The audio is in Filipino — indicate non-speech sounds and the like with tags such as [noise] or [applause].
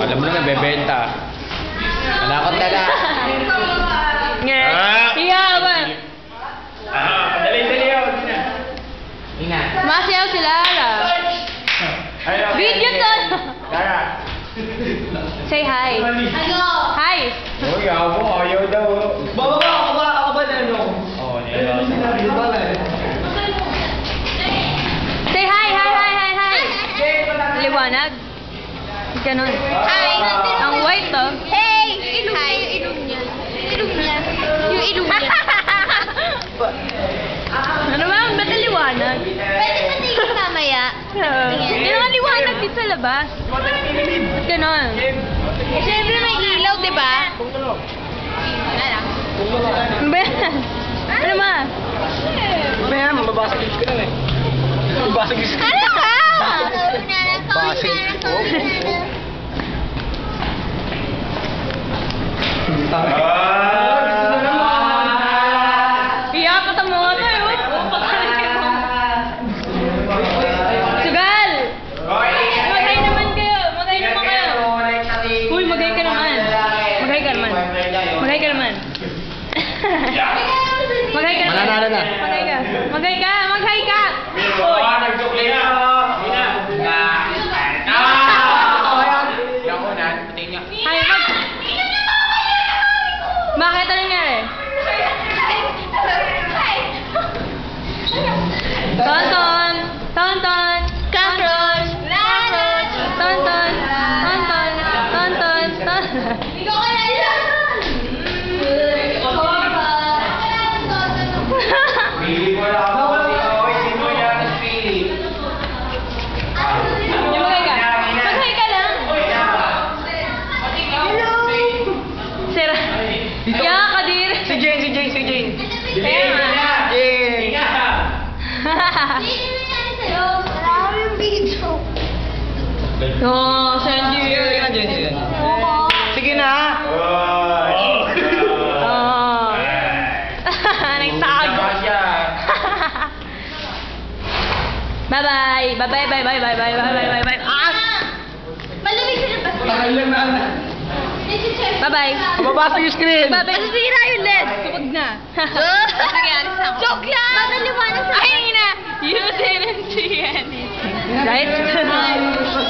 Alam mo naman, bebenta. Manakot na na. Nga. Ba? Ah, dali-dali ako. Ina. Masayaw sila, Lara. Video to. Lara. Say hi. Hi. Uy, ako, ayaw daw. Baba ba? Ako ba? Ako ba na ano? Oo, nila. Sinabi ba ba? Say hi, hi, hi, hi, hi. Liwanag. Ganon. Hi. Ang white to. Hey! Ilong Hi. yung ilong niya. Ilong niya. Yung ilong niya. [laughs] Ano ba? Ba't ang liwanag? Pwede sa tingin mamaya. Hindi naman liwanag dito sa labas. Ba't ganon? Eh, syempre may ilaw, di ba? Wala lang. Ano ba? Mamaya, mababasag yung screen eh. Mababasag yung screen. Ano Iya, patang mo nga tayo. Sugal! Magay naman kayo. Magay naman kayo. Uy, magay ka naman. Magay ka naman. Magay ka naman. [laughs] Magay ka naman. Mananalo na. Magay ka. Magay ka. Magay ka. Tonton! Tonton! Cockroach! Cockroach! Tonton! Tonton! Tonton! Tonton! [laughs] Oh, na, Jane. sige na. Sige na. Oh. Nagtago. Bye-bye. Bye-bye, bye-bye, bye-bye, bye-bye, bye-bye. Ah! Malamig sila ba? Tagal lang na. Bye-bye. Mababasag yung screen. Bye-bye. Nasira yung LED. Kapag na. [laughs] Sige, alis na ako. Joke lang! Mataliwanag sa Ay, na. You didn't see anything. Right?